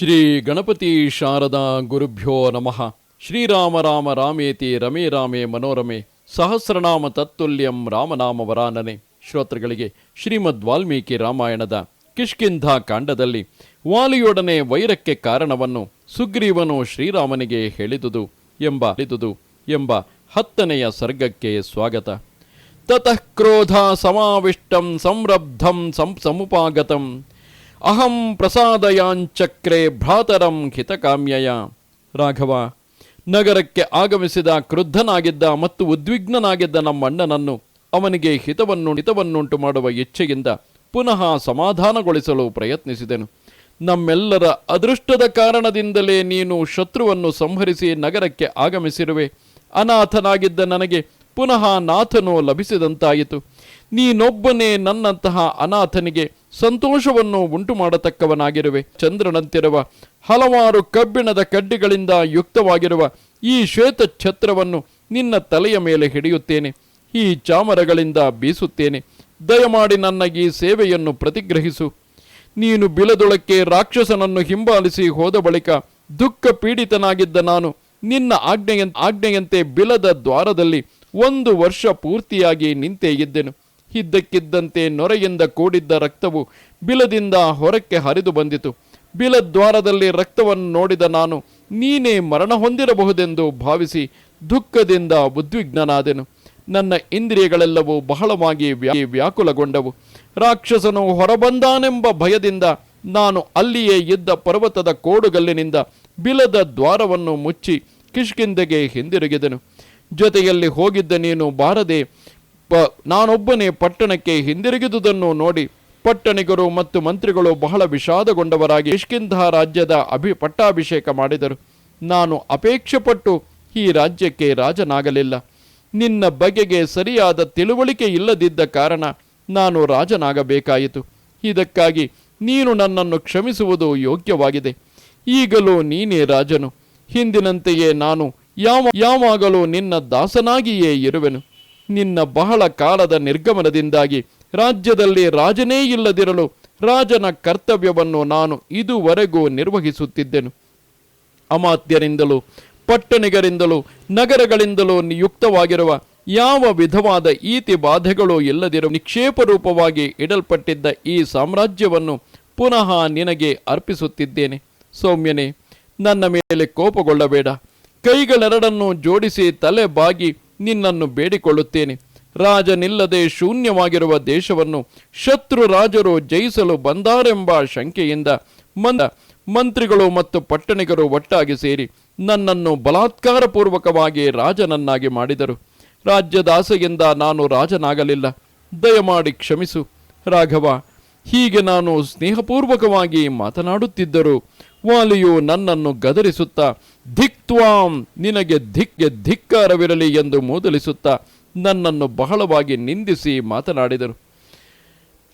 ಶ್ರೀ ಗಣಪತಿ ಶಾರದಾ ಗುರುಭ್ಯೋ ನಮಃ. ಶ್ರೀರಾಮ ರಾಮ ರಾಮೇತಿ ರಮೇ ರಾಮೇ ಮನೋರಮೆ ಸಹಸ್ರನಾಮ ತತ್ತುಲ್ಯಂ ರಾಮನಾಮ ವರಾನನೆ. ಶ್ರೋತೃಗಳಿಗೆ ಶ್ರೀಮದ್ ವಾಲ್ಮೀಕಿ ರಾಮಾಯಣದ ಕಿಷ್ಕಿಂಧ ಕಾಂಡದಲ್ಲಿ ವಾಲಿಯೊಡನೆ ವೈರಕ್ಕೆ ಕಾರಣವನ್ನು ಸುಗ್ರೀವನು ಶ್ರೀರಾಮನಿಗೆ ಹೇಳಿದುದು ಎಂಬ ಹೇಳಿದುದು ಎಂಬ ಹತ್ತನೆಯ ಸರ್ಗಕ್ಕೆ ಸ್ವಾಗತ. ತತಃ ಕ್ರೋಧ ಸಮಾವಿಷ್ಟಂ ಸಂರಬ್ಧಂ ಸಂ, ಸಮುಪಾಗತಂ. ಅಹಂ ಪ್ರಸಾದಯಾಂಚಕ್ರೆ ಭ್ರಾತರಂ ಹಿತಕಾಮ್ಯಯ ರಾಘವ ನಗರಕ್ಕೆ ಆಗಮಿಸಿದ ಕ್ರುದ್ಧನಾಗಿದ್ದ ಮತ್ತು ಉದ್ವಿಗ್ನನಾಗಿದ್ದ ನಮ್ಮಣ್ಣನನ್ನು ಅವನಿಗೆ ಹಿತವನ್ನು ಹಿತವನ್ನುಂಟು ಮಾಡುವ ಇಚ್ಛೆಯಿಂದ ಪುನಃ ಸಮಾಧಾನಗೊಳಿಸಲು ಪ್ರಯತ್ನಿಸಿದೆನು. ನಮ್ಮೆಲ್ಲರ ಅದೃಷ್ಟದ ಕಾರಣದಿಂದಲೇ ನೀನು ಶತ್ರುವನ್ನು ಸಂಹರಿಸಿ ನಗರಕ್ಕೆ ಆಗಮಿಸಿರುವೆ. ಅನಾಥನಾಗಿದ್ದ ನನಗೆ ಪುನಃ ನಾಥನು ಲಭಿಸಿದಂತಾಯಿತು. ನೀನೊಬ್ಬನೇ ನನ್ನಂತಹ ಅನಾಥನಿಗೆ ಸಂತೋಷವನ್ನು ಉಂಟು ಮಾಡತಕ್ಕವನಾಗಿರುವೆ ಚಂದ್ರನಂತಿರುವ ಹಲವಾರು ಕಬ್ಬಿಣದ ಕಡ್ಡಿಗಳಿಂದ ಯುಕ್ತವಾಗಿರುವ ಈ ಶ್ವೇತ ಛತ್ರವನ್ನು ನಿನ್ನ ತಲೆಯ ಮೇಲೆ ಹಿಡಿಯುತ್ತೇನೆ. ಈ ಚಾಮರಗಳಿಂದ ಬೀಸುತ್ತೇನೆ. ದಯಮಾಡಿ ನನ್ನ ಈ ಸೇವೆಯನ್ನು ಪ್ರತಿಗ್ರಹಿಸು. ನೀನು ಬಿಲದೊಳಕ್ಕೆ ರಾಕ್ಷಸನನ್ನು ಹಿಂಬಾಲಿಸಿ ಹೋದ ಬಳಿಕ ದುಃಖ ಪೀಡಿತನಾಗಿದ್ದ ನಾನು ನಿನ್ನ ಆಜ್ಞೆಯ ಆಜ್ಞೆಯಂತೆ ಬಿಲದ ದ್ವಾರದಲ್ಲಿ ಒಂದು ವರ್ಷ ಪೂರ್ತಿಯಾಗಿ ನಿಂತೇ ಇದ್ದೆನು. ಇದ್ದಕ್ಕಿದ್ದಂತೆ ನೊರೆಯಿಂದ ಕೂಡಿದ್ದ ರಕ್ತವು ಬಿಲದಿಂದ ಹೊರಕ್ಕೆ ಹರಿದು ಬಂದಿತು. ಬಿಲದ್ವಾರದಲ್ಲಿ ರಕ್ತವನ್ನು ನೋಡಿದ ನಾನು, ನೀನೇ ಮರಣ ಹೊಂದಿರಬಹುದೆಂದು ಭಾವಿಸಿ ದುಃಖದಿಂದ ಉದ್ವಿಗ್ನನಾದೆನು. ನನ್ನ ಇಂದ್ರಿಯಗಳೆಲ್ಲವೂ ಬಹಳವಾಗಿ ವ್ಯಾಕುಲಗೊಂಡವು. ರಾಕ್ಷಸನು ಹೊರಬಂದಾನೆಂಬ ಭಯದಿಂದ ನಾನು ಅಲ್ಲಿಯೇ ಇದ್ದ ಪರ್ವತದ ಕೋಡುಗಲ್ಲಿನಿಂದ ಬಿಲದ ದ್ವಾರವನ್ನು ಮುಚ್ಚಿ ಕಿಷ್ಕಿಂದೆಗೆ ಹಿಂದಿರುಗಿದೆನು. ಜೊತೆಯಲ್ಲಿ ಹೋಗಿದ್ದ ನೀನು ಬಾರದೆ ಪ, ನಾನೊಬ್ಬನೇ ಪಟ್ಟಣಕ್ಕೆ ಹಿಂದಿರುಗಿದುದನ್ನು ನೋಡಿ ಪಟ್ಟಣಿಗರು ಮತ್ತು ಮಂತ್ರಿಗಳು ಬಹಳ ವಿಷಾದಗೊಂಡವರಾಗಿ ಕಿಷ್ಕಿಂಧ ರಾಜ್ಯದ ಅಭಿ, ಪಟ್ಟಾಭಿಷೇಕ ಮಾಡಿದರು. ನಾನು ಅಪೇಕ್ಷೆಪಟ್ಟು ಈ ರಾಜ್ಯಕ್ಕೆ ರಾಜನಾಗಲಿಲ್ಲ. ನಿನ್ನ ಬಗೆಗೆ ಸರಿಯಾದ ತಿಳುವಳಿಕೆ ಇಲ್ಲದಿದ್ದ ಕಾರಣ ನಾನು ರಾಜನಾಗಬೇಕಾಯಿತು. ಇದಕ್ಕಾಗಿ ನೀನು ನನ್ನನ್ನು ಕ್ಷಮಿಸುವುದು ಯೋಗ್ಯವಾಗಿದೆ. ಈಗಲೂ ನೀನೇ ರಾಜನು. ಹಿಂದಿನಂತೆಯೇ ನಾನು ಯಾವ, ಯಾವಾಗಲೂ ನಿನ್ನ ದಾಸನಾಗಿಯೇ ಇರುವೆನು. ನಿನ್ನ ಬಹಳ ಕಾಲದ ನಿರ್ಗಮನದಿಂದಾಗಿ ರಾಜ್ಯದಲ್ಲಿ ರಾಜನೇ ಇಲ್ಲದಿರಲು ರಾಜನ ಕರ್ತವ್ಯವನ್ನು ನಾನು ಇದುವರೆಗೂ ನಿರ್ವಹಿಸುತ್ತಿದ್ದೆನು. ಅಮಾತ್ಯರಿಂದಲೂ, ಪಟ್ಟಣಿಗರಿಂದಲೂ, ನಗರಗಳಿಂದಲೂ ನಿಯುಕ್ತವಾಗಿರುವ ಯಾವ ವಿಧವಾದ ಈತಿ ಬಾಧೆಗಳು ಇಲ್ಲದಿರುವ ನಿಕ್ಷೇಪ ರೂಪವಾಗಿ ಇಡಲ್ಪಟ್ಟಿದ್ದ ಈ ಸಾಮ್ರಾಜ್ಯವನ್ನು ಪುನಃ ನಿನಗೆ ಅರ್ಪಿಸುತ್ತಿದ್ದೇನೆ. ಸೌಮ್ಯನೇ, ನನ್ನ ಮೇಲೆ ಕೋಪಗೊಳ್ಳಬೇಡ. ಕೈಗಳೆರಡನ್ನು ಜೋಡಿಸಿ ತಲೆ ಬಾಗಿ ನಿನ್ನನ್ನು ಬೇಡಿಕೊಳ್ಳುತ್ತೇನೆ. ರಾಜನಿಲ್ಲದೆ ಶೂನ್ಯವಾಗಿರುವ ದೇಶವನ್ನು ಶತ್ರು ರಾಜರು ಜಯಿಸಲು ಬಂದಾರೆಂಬ ಶಂಕೆಯಿಂದ ಮಂದ ಮಂತ್ರಿಗಳು ಮತ್ತು ಪಟ್ಟಣಿಗರು ಒಟ್ಟಾಗಿ ಸೇರಿ ನನ್ನನ್ನು ಬಲಾತ್ಕಾರಪೂರ್ವಕವಾಗಿ ರಾಜನನ್ನಾಗಿ ಮಾಡಿದರು. ರಾಜ್ಯದಾಸೆಯಿಂದ ನಾನು ರಾಜನಾಗಲಿಲ್ಲ. ದಯಮಾಡಿ ಕ್ಷಮಿಸು ರಾಘವ. ಹೀಗೆ ನಾನು ಸ್ನೇಹಪೂರ್ವಕವಾಗಿ ಮಾತನಾಡುತ್ತಿದ್ದರು ವಾಲಿಯು ನನ್ನನ್ನು ಗದರಿಸುತ್ತಾ ಧಿಕ್ತ್ವಾಂ ನಿನಗೆ ಧಿಕ್ಕೆ ಧಿಕ್ಕಾರವಿರಲಿ ಎಂದು ಮೂದಲಿಸುತ್ತಾ ನನ್ನನ್ನು ಬಹಳವಾಗಿ ನಿಂದಿಸಿ ಮಾತನಾಡಿದರು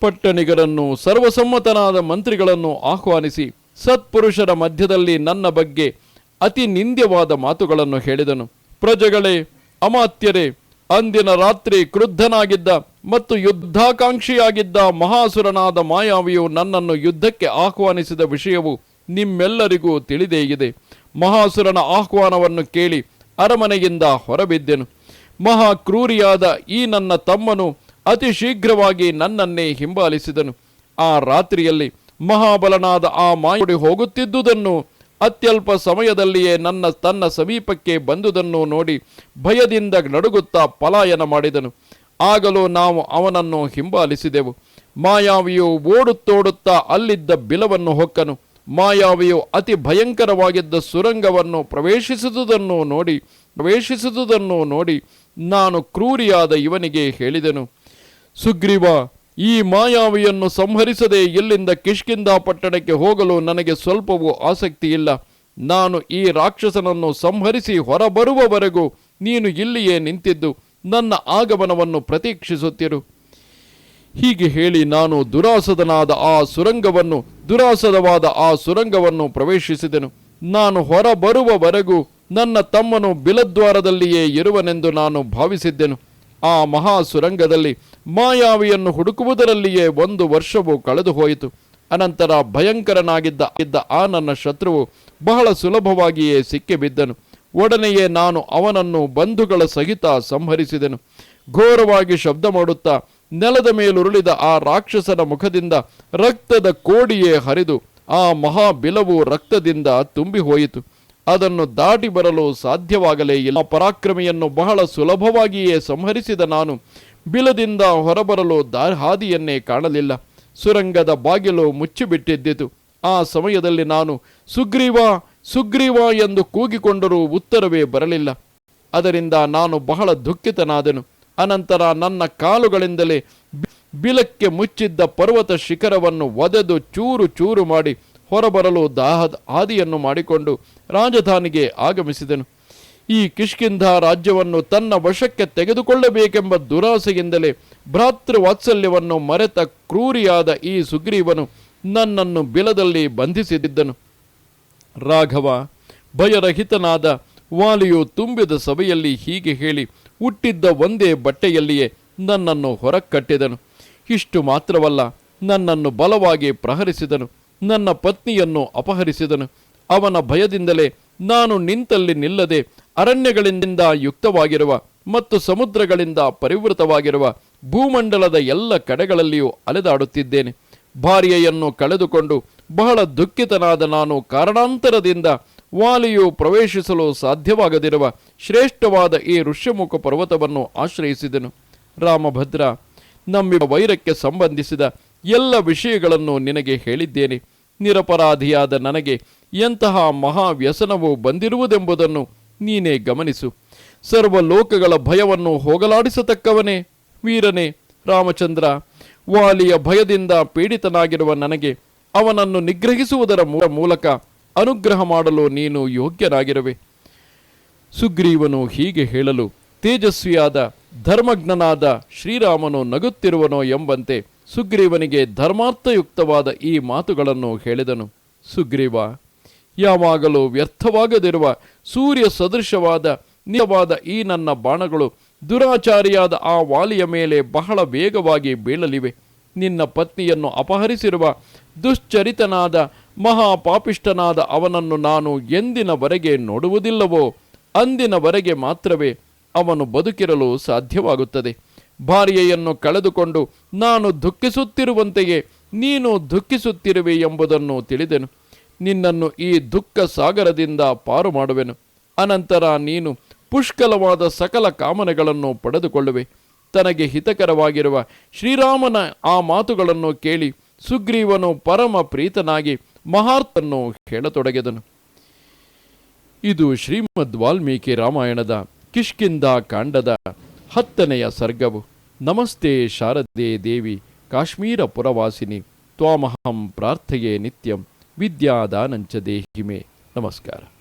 ಪಟ್ಟಣಿಗರನ್ನು ಸರ್ವಸಮ್ಮತನಾದ ಮಂತ್ರಿಗಳನ್ನು ಆಹ್ವಾನಿಸಿ, ಸತ್ಪುರುಷರ ಮಧ್ಯದಲ್ಲಿ ನನ್ನ ಬಗ್ಗೆ ಅತಿ ನಿಂದ್ಯವಾದ ಮಾತುಗಳನ್ನು ಹೇಳಿದನು. ಪ್ರಜೆಗಳೇ, ಅಮಾತ್ಯರೇ, ಅಂದಿನ ರಾತ್ರಿ ಕ್ರುದ್ಧನಾಗಿದ್ದ ಮತ್ತು ಯುದ್ಧಾಕಾಂಕ್ಷಿಯಾಗಿದ್ದ ಮಹಾಸುರನಾದ ಮಾಯಾವಿಯು ನನ್ನನ್ನು ಯುದ್ಧಕ್ಕೆ ಆಹ್ವಾನಿಸಿದ ವಿಷಯವು ನಿಮ್ಮೆಲ್ಲರಿಗೂ ತಿಳಿದೇ ಇದೆ. ಮಹಾಸುರನ ಆಹ್ವಾನವನ್ನು ಕೇಳಿ ಅರಮನೆಯಿಂದ ಹೊರಬಿದ್ದೆನು. ಮಹಾ ಕ್ರೂರಿಯಾದ ಈ ನನ್ನ ತಮ್ಮನು ಅತಿ ಶೀಘ್ರವಾಗಿ ನನ್ನನ್ನೇ ಹಿಂಬಾಲಿಸಿದನು. ಆ ರಾತ್ರಿಯಲ್ಲಿ ಮಹಾಬಲನಾದ ಆ ಮಾಯುಡಿ ಹೋಗುತ್ತಿದ್ದುದನ್ನು, ಅತ್ಯಲ್ಪ ಸಮಯದಲ್ಲಿಯೇ ನನ್ನ, ತನ್ನ ಸಮೀಪಕ್ಕೆ ಬಂದುದನ್ನು ನೋಡಿ ಭಯದಿಂದ ನಡುಗುತ್ತಾ ಪಲಾಯನ ಮಾಡಿದನು. ಆಗಲೂ ನಾವು ಅವನನ್ನು ಹಿಂಬಾಲಿಸಿದೆವು. ಮಾಯಾವಿಯು ಓಡುತ್ತೋಡುತ್ತಾ ಅಲ್ಲಿದ್ದ ಬಿಲವನ್ನು ಹೊಕ್ಕನು. ಮಾಯಾವಿಯು ಅತಿ ಭಯಂಕರವಾಗಿದ್ದ ಸುರಂಗವನ್ನು ಪ್ರವೇಶಿಸುವುದನ್ನು ನೋಡಿ ಪ್ರವೇಶಿಸುವುದನ್ನು ನೋಡಿ ನಾನು ಕ್ರೂರಿಯಾದ ಇವನಿಗೆ ಹೇಳಿದೆನು. ಸುಗ್ರೀವ, ಈ ಮಾಯಾವಿಯನ್ನು ಸಂಹರಿಸದೆ ಇಲ್ಲಿಂದ ಕಿಷ್ಕಿಂದ ಪಟ್ಟಣಕ್ಕೆ ಹೋಗಲು ನನಗೆ ಸ್ವಲ್ಪವೂ ಆಸಕ್ತಿ ಇಲ್ಲ ನಾನು ಈ ರಾಕ್ಷಸನನ್ನು ಸಂಹರಿಸಿ ಹೊರಬರುವವರೆಗೂ ನೀನು ಇಲ್ಲಿಯೇ ನಿಂತಿದ್ದು, ನನ್ನ ಆಗಮನವನ್ನು ಪ್ರತೀಕ್ಷಿಸುತ್ತಿರು. ಹೀಗೆ ಹೇಳಿ ನಾನು ದುರಾಸದನಾದ ಆ ಸುರಂಗವನ್ನು ದುರಾಸದವಾದ ಆ ಸುರಂಗವನ್ನು ಪ್ರವೇಶಿಸಿದೆನು. ನಾನು ಹೊರಬರುವವರೆಗೂ ನನ್ನ ತಮ್ಮನು ಬಿಲದ್ವಾರದಲ್ಲಿಯೇ ಇರುವನೆಂದು ನಾನು ಭಾವಿಸಿದ್ದೆನು. ಆ ಮಹಾ ಸುರಂಗದಲ್ಲಿ ಮಾಯಾವಿಯನ್ನು ಹುಡುಕುವುದರಲ್ಲಿಯೇ ಒಂದು ವರ್ಷವು ಕಳೆದು ಹೋಯಿತು ಅನಂತರ ಭಯಂಕರನಾಗಿದ್ದ ಇದ್ದ ಆ ನನ್ನ ಶತ್ರುವು ಬಹಳ ಸುಲಭವಾಗಿಯೇ ಸಿಕ್ಕಿಬಿದ್ದನು. ಒಡನೆಯೇ ನಾನು ಅವನನ್ನು ಬಂಧುಗಳ ಸಹಿತ ಸಂಹರಿಸಿದೆನು. ಘೋರವಾಗಿ ಶಬ್ದ ಮಾಡುತ್ತಾ ನೆಲದ ಮೇಲುರುಳಿದ ಆ ರಾಕ್ಷಸನ ಮುಖದಿಂದ ರಕ್ತದ ಕೋಡಿಯೇ ಹರಿದು ಆ ಮಹಾಬಿಲವು ರಕ್ತದಿಂದ ತುಂಬಿ ಹೋಯಿತು ಅದನ್ನು ದಾಟಿ ಬರಲು ಸಾಧ್ಯವಾಗಲೇ ಇಲ್ಲ. ಪರಾಕ್ರಮೆಯನ್ನು ಬಹಳ ಸುಲಭವಾಗಿಯೇ ಸಂಹರಿಸಿದ ನಾನು ಬಿಲದಿಂದ ಹೊರಬರಲು ಹಾದಿಯನ್ನೇ ಕಾಣಲಿಲ್ಲ. ಸುರಂಗದ ಬಾಗಿಲು ಮುಚ್ಚಿಬಿಟ್ಟಿದ್ದಿತು. ಆ ಸಮಯದಲ್ಲಿ ನಾನು ಸುಗ್ರೀವ ಸುಗ್ರೀವ ಎಂದು ಕೂಗಿಕೊಂಡರೂ ಉತ್ತರವೇ ಬರಲಿಲ್ಲ. ಅದರಿಂದ ನಾನು ಬಹಳ ದುಃಖಿತನಾದೆನು. ಅನಂತರ ನನ್ನ ಕಾಲುಗಳಿಂದಲೇ ಬಿಲಕ್ಕೆ ಮುಚ್ಚಿದ್ದ ಪರ್ವತ ಶಿಖರವನ್ನು ಒದೆದು ಚೂರು ಚೂರು ಮಾಡಿ ಹೊರಬರಲು ದಾಹದ ಹಾದಿಯನ್ನು ಮಾಡಿಕೊಂಡು ರಾಜಧಾನಿಗೆ ಆಗಮಿಸಿದನು. ಈ ಕಿಷ್ಕಿಂಧ ರಾಜ್ಯವನ್ನು ತನ್ನ ವಶಕ್ಕೆ ತೆಗೆದುಕೊಳ್ಳಬೇಕೆಂಬ ದುರಾಸೆಯಿಂದಲೇ ಭ್ರಾತೃವಾತ್ಸಲ್ಯವನ್ನು ಮರೆತ ಕ್ರೂರಿಯಾದ ಈ ಸುಗ್ರೀವನು ನನ್ನನ್ನು ಬಿಲದಲ್ಲಿ ಬಂಧಿಸಿದ್ದನು ರಾಘವ ಭಯರಹಿತನಾದ ವಾಲಿಯು ತುಂಬಿದ ಸಭೆಯಲ್ಲಿ ಹೀಗೆ ಹೇಳಿ ಹುಟ್ಟಿದ್ದ ಒಂದೇ ಬಟ್ಟೆಯಲ್ಲಿಯೇ ನನ್ನನ್ನು ಹೊರಕಟ್ಟಿದನು. ಇಷ್ಟು ಮಾತ್ರವಲ್ಲ, ನನ್ನನ್ನು ಬಲವಾಗಿ ಪ್ರಹರಿಸಿದನು. ನನ್ನ ಪತ್ನಿಯನ್ನು ಅಪಹರಿಸಿದನು. ಅವನ ಭಯದಿಂದಲೇ ನಾನು ನಿಂತಲ್ಲಿ ನಿಲ್ಲದೆ ಅರಣ್ಯಗಳಿಂದ ಯುಕ್ತವಾಗಿರುವ ಮತ್ತು ಸಮುದ್ರಗಳಿಂದ ಪರಿವೃತವಾಗಿರುವ ಭೂಮಂಡಲದ ಎಲ್ಲ ಕಡೆಗಳಲ್ಲಿಯೂ ಅಲೆದಾಡುತ್ತಿದ್ದೇನೆ. ಭಾರ್ಯೆಯನ್ನು ಕಳೆದುಕೊಂಡು ಬಹಳ ದುಃಖಿತನಾದ ನಾನು ಕಾರಣಾಂತರದಿಂದ ವಾಲಿಯು ಪ್ರವೇಶಿಸಲು ಸಾಧ್ಯವಾಗದಿರುವ ಶ್ರೇಷ್ಠವಾದ ಈ ಋಷ್ಯಮುಖ ಪರ್ವತವನ್ನು ಆಶ್ರಯಿಸಿದನು. ರಾಮಭದ್ರ ನಮ್ಮಿಬ್ಬ ವೈರಕ್ಕೆ ಸಂಬಂಧಿಸಿದ ಎಲ್ಲ ವಿಷಯಗಳನ್ನು ನಿನಗೆ ಹೇಳಿದ್ದೇನೆ. ನಿರಪರಾಧಿಯಾದ ನನಗೆ ಎಂತಹ ಮಹಾ ವ್ಯಸನವು ಬಂದಿರುವುದೆಂಬುದನ್ನು ನೀನೇ ಗಮನಿಸು. ಸರ್ವ ಲೋಕಗಳ ಭಯವನ್ನು ಹೋಗಲಾಡಿಸತಕ್ಕವನೇ ವೀರನೇ ರಾಮಚಂದ್ರ, ವಾಲಿಯ ಭಯದಿಂದ ಪೀಡಿತನಾಗಿರುವ ನನಗೆ ಅವನನ್ನು ನಿಗ್ರಹಿಸುವುದರ ಮೂಲಕ ಅನುಗ್ರಹ ಮಾಡಲು ನೀನು ಯೋಗ್ಯನಾಗಿರುವೆ. ಸುಗ್ರೀವನು ಹೀಗೆ ಹೇಳಲು, ತೇಜಸ್ವಿಯಾದ, ಧರ್ಮಜ್ಞನಾದ ಶ್ರೀರಾಮನು ನಗುತ್ತಿರುವನೋ ಎಂಬಂತೆ ಸುಗ್ರೀವನಿಗೆ ಧರ್ಮಾರ್ಥಯುಕ್ತವಾದ ಈ ಮಾತುಗಳನ್ನು ಹೇಳಿದನು. ಸುಗ್ರೀವ, ಯಾವಾಗಲೂ ವ್ಯರ್ಥವಾಗದಿರುವ ಸೂರ್ಯ ಸದೃಶವಾದ ನಿಜವಾದ ಈ ನನ್ನ ಬಾಣಗಳು ದುರಾಚಾರಿಯಾದ ಆ ವಾಲಿಯ ಮೇಲೆ ಬಹಳ ವೇಗವಾಗಿ ಬೀಳಲಿವೆ. ನಿನ್ನ ಪತ್ನಿಯನ್ನು ಅಪಹರಿಸಿರುವ ದುಶ್ಚರಿತನಾದ ಮಹಾಪಾಪಿಷ್ಟನಾದ ಅವನನ್ನು ನಾನು ಎಂದಿನವರೆಗೆ ನೋಡುವುದಿಲ್ಲವೋ, ಅಂದಿನವರೆಗೆ ಮಾತ್ರವೇ ಅವನು ಬದುಕಿರಲು ಸಾಧ್ಯವಾಗುತ್ತದೆ. ಭಾರ್ಯೆಯನ್ನು ಕಳೆದುಕೊಂಡು ನಾನು ದುಃಖಿಸುತ್ತಿರುವಂತೆಯೇ ನೀನು ದುಃಖಿಸುತ್ತಿರುವೆ ಎಂಬುದನ್ನು ತಿಳಿದೆನು. ನಿನ್ನನ್ನು ಈ ದುಃಖ ಸಾಗರದಿಂದ ಪಾರು ಮಾಡುವೆನು. ಅನಂತರ ನೀನು ಪುಷ್ಕಲವಾದ ಸಕಲ ಕಾಮನೆಗಳನ್ನು ಪಡೆದುಕೊಳ್ಳುವೆ. ತನಗೆ ಹಿತಕರವಾಗಿರುವ ಶ್ರೀರಾಮನ ಆ ಮಾತುಗಳನ್ನು ಕೇಳಿ ಸುಗ್ರೀವನು ಪರಮ ಪ್ರೀತನಾಗಿ ಮಹಾರ್ತನ್ನು ಹೇಳತೊಡಗಿದನು. ಇದು ಶ್ರೀಮದ್ ವಾಲ್ಮೀಕಿ ರಾಮಾಯಣದ ಕಿಷ್ಕಿಂದ ಕಾಂಡದ ಹತ್ತನೆಯ ಸರ್ಗವು. ನಮಸ್ತೆ ಶಾರದೆ ದೇವಿ, ಕಾಶ್ಮೀರ ಪುರವಾಸಿನಿ, ತ್ವಾಮಹಂ ಪ್ರಾರ್ಥೆಯೇ ನಿತ್ಯಂ, ವಿದ್ಯಾದಾನಂಚ ದೇಹಿಮೆ. ನಮಸ್ಕಾರ.